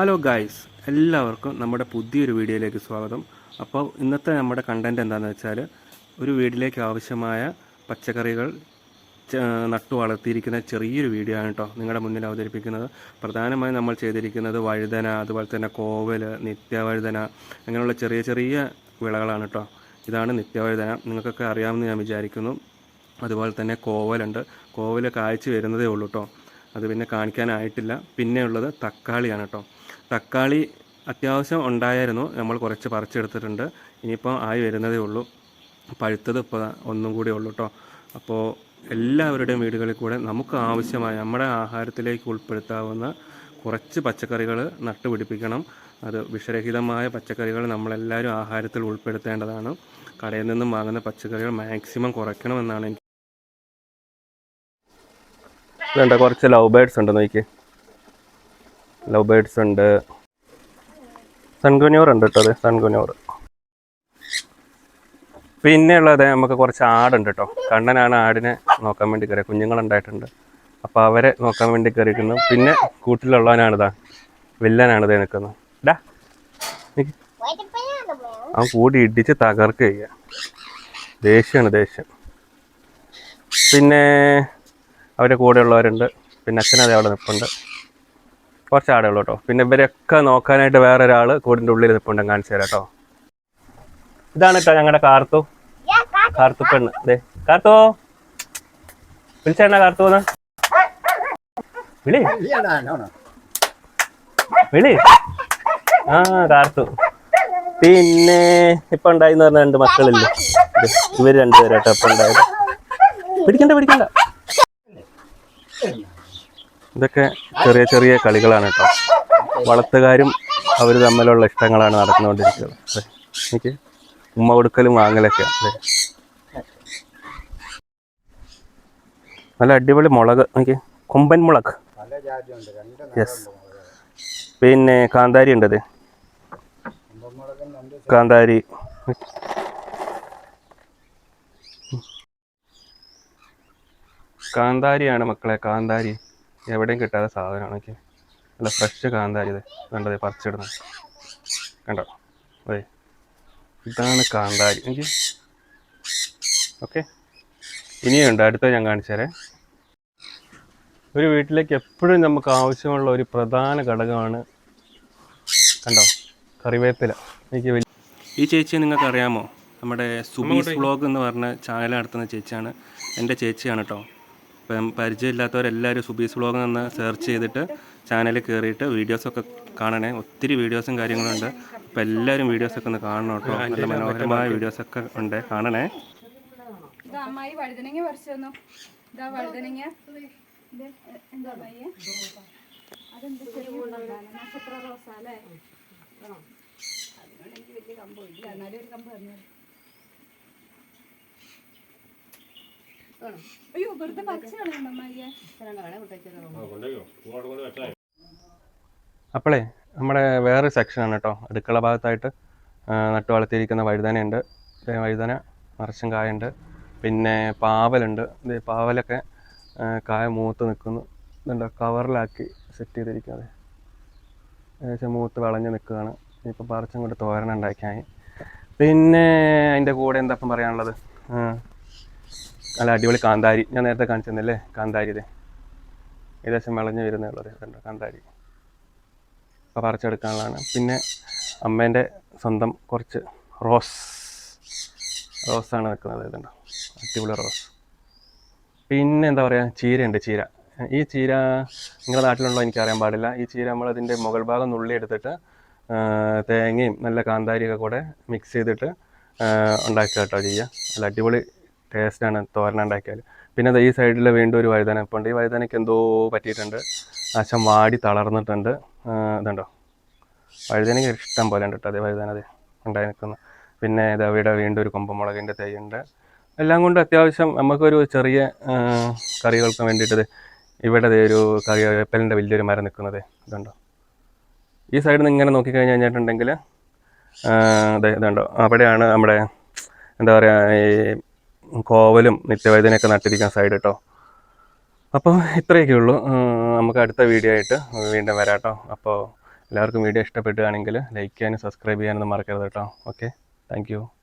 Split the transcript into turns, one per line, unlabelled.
Hello guys എല്ലാവർക്കും നമ്മുടെ പുതിയൊരു വീഡിയോയിലേക്ക് സ്വാഗതം. അപ്പോൾ ഇന്നത്തെ നമ്മുടെ കണ്ടന്റ് എന്താണെന്ന് വെച്ചാൽ ഒരു വീട്ടിലേക്ക് ആവശ്യമായ പച്ചക്കറികൾ നട്ടു വളർത്തിയിരിക്കുന്ന ചെറിയൊരു വീഡിയോ ആണ് കേട്ടോ നിങ്ങളുടെ മുന്നിൽ അവതരിപ്പിക്കുന്നത്. പ്രധാനമായും നമ്മൾ ചെയ്തിരിക്കുന്നത് വഴുതന അതുപോലെ തന്നെ കോവൽ നിത്യവഴുതന അങ്ങനെയുള്ള ചെറിയ ചെറിയ വിളകളാണ് കേട്ടോ ഇതാണ് നിത്യവഴുതന. നിങ്ങൾക്കൊക്കെ അറിയാമെന്ന് ഞാൻ വിചാരിക്കുന്നു. അതുപോലെ തന്നെ കോവലുണ്ട്. കോവൽ കായ്ച്ചു വരുന്നതേ ഉള്ളൂ കേട്ടോ അത് പിന്നെ കാണിക്കാനായിട്ടില്ല. പിന്നെ ഉള്ളത് തക്കാളിയാണ് കേട്ടോ തക്കാളി അത്യാവശ്യം ഉണ്ടായിരുന്നു. നമ്മൾ കുറച്ച് പറിച്ചെടുത്തിട്ടുണ്ട്. ഇനിയിപ്പോൾ ആയി വരുന്നതേ ഉള്ളൂ. പഴുത്തത് ഇപ്പോൾ ഒന്നും കൂടി ഉള്ളൂ കേട്ടോ അപ്പോൾ എല്ലാവരുടെയും വീടുകളിൽ കൂടെ നമുക്ക് ആവശ്യമായ നമ്മുടെ ആഹാരത്തിലേക്ക് ഉൾപ്പെടുത്താവുന്ന കുറച്ച് പച്ചക്കറികൾ നട്ടുപിടിപ്പിക്കണം. അത് വിഷരഹിതമായ പച്ചക്കറികൾ നമ്മളെല്ലാവരും ആഹാരത്തിൽ ഉൾപ്പെടുത്തേണ്ടതാണ്. കടയിൽ നിന്നും വാങ്ങുന്ന പച്ചക്കറികൾ മാക്സിമം കുറയ്ക്കണമെന്നാണ് എനിക്ക് ഇതുണ്ട് കുറച്ച് ലവ് ബേഡ്സ് ഉണ്ട് നോക്കി ലവ് ബേഡ്സ് ഉണ്ട്. സൺകുനോർ ഉണ്ട് കേട്ടോ അത് പിന്നെ ഉള്ളത് നമുക്ക് കുറച്ച് ആടുണ്ട് കേട്ടോ കണ്ണനാണ് ആടിനെ നോക്കാൻ വേണ്ടി കയറിയത് കുഞ്ഞുങ്ങളുണ്ടായിട്ടുണ്ട്. അപ്പോൾ അവരെ നോക്കാൻ വേണ്ടി കയറിയിരിക്കുന്നു. പിന്നെ കൂട്ടിലുള്ളവനാണിതാ വില്ലനാണ് നിൽക്കുന്നു ഡാ. അവൻ കൂടി ഇടിച്ച് തകർക്കുക ദേഷ്യമാണ് ദേഷ്യം. പിന്നെ അവരുടെ കൂടെയുള്ളവരുണ്ട്. പിന്നെ അച്ഛനതേ അവിടെ നിൽപ്പുണ്ട് കുറച്ച് ആടുള്ളൂ കേട്ടോ. പിന്നെ ഇവരെയൊക്കെ നോക്കാനായിട്ട് വേറെ ഒരാൾ കൂടിന്റെ ഉള്ളിൽ നിൽപ്പുണ്ട് കാണിച്ചു തരാം കേട്ടോ. ഇതാണ് കേട്ടോ ഞങ്ങളുടെ കാർത്തു. കാർത്തു പെണ്ണ്. അതെ കാർത്തു. വിളിച്ചേണ്ട കാർത്തു വിളി. വിളി. ആ കാർത്തു. പിന്നെ ഇപ്പൊ ഉണ്ടായിന്ന് പറഞ്ഞ രണ്ട് മക്കളില്ലേ? ഇവർ രണ്ടുപേരാട്ടോ ഇപ്പൊ ഉണ്ടായത്. പിടിക്കണ്ട പിടിക്കണ്ട. ഇതൊക്കെ ചെറിയ ചെറിയ കളികളാണ് കേട്ടോ. വളർത്തുകാരും അവർ തമ്മിലുള്ള ഇഷ്ടങ്ങളാണ് നടന്നുകൊണ്ടിരിക്കുന്നത്. അതെ. എനിക്ക് ഉമ്മ കൊടുക്കലും വാങ്ങലൊക്കെ അതെ. നല്ല അടിപൊളി മുളക്. എനിക്ക് കൊമ്പൻ മുളക്. യെസ് പിന്നെ കാന്താരി ഉണ്ടത്. കാന്താരി. കാന്താരിയാണ് മക്കളെ കാന്താരി. എവിടെയും കിട്ടാത്ത സാധനമാണ് ഓക്കെ നല്ല ഫ്രഷ് കാന്താരി ഇത് കണ്ടത് പറിച്ചിടുന്നത് കണ്ടോ? അതെ ഇതാണ് കാന്താരി. എനിക്ക് ഓക്കെ. ഇനിയുണ്ട് അടുത്ത ഞാൻ കാണിച്ചു തരാം. ഒരു വീട്ടിലേക്ക് എപ്പോഴും നമുക്ക് ആവശ്യമുള്ള ഒരു പ്രധാന ഘടകമാണ് കണ്ടോ? കറിവേപ്പില. എനിക്ക് വലിയ ഈ ചേച്ചിയെ നിങ്ങൾക്ക് അറിയാമോ നമ്മുടെ സുബീസ് വ്ളോഗ് എന്ന് പറഞ്ഞ ചാനൽ നടത്തുന്ന ചേച്ചിയാണ്. എന്റെ ചേച്ചിയാണ് കേട്ടോ പരിചയമില്ലാത്തവരെല്ലാവരും സുബീസ് വ്ളോഗ് എന്ന് സെർച്ച് ചെയ്തിട്ട് ചാനലിൽ കയറിയിട്ട് വീഡിയോസൊക്കെ കാണണേ. ഒത്തിരി വീഡിയോസും കാര്യങ്ങളുണ്ട്. അപ്പോൾ എല്ലാവരും വീഡിയോസൊക്കെ ഒന്ന് കാണണം കേട്ടോ. നല്ല മനോഹരമായ വീഡിയോസൊക്കെ ഉണ്ട്. കാണണേ.
ഇത് അമ്മായി വഴുതനങ്ങ പറിച്ചു തന്നു ഇതാ വഴുതനങ്ങ. ഇത് എന്താ അമ്മായി അതെന്ത് ചെറിയ. നക്ഷത്ര റോസാലേ അല്ലേ? അതിനോടെനിക്ക് വലിയ കമ്പോ ഇല്ല. എന്നാലും ഒരു കമ്പ് തന്നു അയ്യോ വെറുതെ പച്ച
അപ്പോളേ നമ്മുടെ വേറെ സെക്ഷനാണ് കേട്ടോ അടുക്കള ഭാഗത്തായിട്ട് നട്ടു വളർത്തിയിരിക്കുന്ന വഴുതനയുണ്ട്. വഴുതന മറച്ചും കായുണ്ട്. പിന്നെ പാവലുണ്ട്. ഇത് പാവലൊക്കെ കായ മൂത്ത് നിൽക്കുന്നു ഇതുണ്ട് കവറിലാക്കി സെറ്റ് ചെയ്തിരിക്കുന്നത്. ഏകദേശം മൂത്ത് വിളഞ്ഞ് നിൽക്കുകയാണ്. ഇപ്പോൾ പറിച്ചും കൊണ്ട് തോരണ ഉണ്ടാക്കിയായി. പിന്നെ അതിന്റെ കൂടെ എന്താ ഇപ്പം പറയാനുള്ളത് നല്ല അടിപൊളി കാന്താരി. ഞാൻ നേരത്തെ കാണിച്ചു തന്നില്ലേ കാന്താരി ഇതേ. ഏകദേശം വിളഞ്ഞ് വരുന്നുള്ളത് ഇതുണ്ട് കാന്താരി. അപ്പോൾ പറിച്ചെടുക്കാനുള്ളതാണ് പിന്നെ അമ്മേന്റെ സ്വന്തം കുറച്ച് റോസ്. റോസാണ് നിൽക്കുന്നത് ഇതുണ്ടോ അടിപൊളി റോസ്. പിന്നെ എന്താ പറയുക ചീരയുണ്ട് ചീര. ഈ ചീര നിങ്ങളുടെ നാട്ടിലുണ്ടോ? എനിക്കറിയാൻ പാടില്ല. ഈ ചീര നമ്മൾ അതിന്റെ മുകൾ ഭാഗം നുള്ളി എടുത്തിട്ട് തേങ്ങയും നല്ല കാന്താരിയൊക്കെ കൂടെ മിക്സ് ചെയ്തിട്ട് ഉണ്ടാക്കുക കേട്ടോ ചെയ്യുക. നല്ല അടിപൊളി ടേസ്റ്റാണ് തോരൻ ഉണ്ടാക്കിയാൽ. പിന്നെ ഈ സൈഡിൽ വീണ്ടും ഒരു വഴുതന ഇപ്പോൾ ഉണ്ട് ഈ വഴുതനയ്ക്ക് എന്തോ പറ്റിയിട്ടുണ്ട്. ആശം വാടി തളർന്നിട്ടുണ്ട്. ഇതുണ്ടോ? വഴുതനയ്ക്ക് ഇഷ്ടം പോലെ ഉണ്ട് കേട്ടോ അതേ വഴുതന അതെ ഉണ്ടായി നിൽക്കുന്നു. പിന്നെ ഇത് അവിടെ വീണ്ടും ഒരു കൊമ്പമുളകിന്റെ തൈയുണ്ട് എല്ലാം കൊണ്ട് അത്യാവശ്യം നമുക്കൊരു ചെറിയ കറികൾക്ക് വേണ്ടിയിട്ട് ഇവിടെ ഒരു കറിവേപ്പലിന്റെ വലിയൊരു മരം നിൽക്കുന്നത് ഇതുണ്ടോ? ഈ സൈഡിൽ നിന്ന് ഇങ്ങനെ നോക്കിക്കഴിഞ്ഞ് കഴിഞ്ഞിട്ടുണ്ടെങ്കിൽ ഇതുണ്ടോ? അവിടെയാണ് നമ്മുടെ എന്താ പറയുക ഈ കോവലും നിത്യവൈദ്യനൊക്കെ നട്ടിരിക്കുന്ന സൈഡ് കേട്ടോ അപ്പോൾ ഇത്രയൊക്കെ ഉള്ളൂ. നമുക്ക് അടുത്ത വീഡിയോ ആയിട്ട് വീണ്ടും വരാം കേട്ടോ അപ്പോൾ എല്ലാവർക്കും വീഡിയോ ഇഷ്ടപ്പെടുകയാണെങ്കിൽ ലൈക്ക് ചെയ്യാനും സബ്സ്ക്രൈബ് ചെയ്യാനൊന്നും മറക്കരുത് കേട്ടോ ഓക്കെ താങ്ക്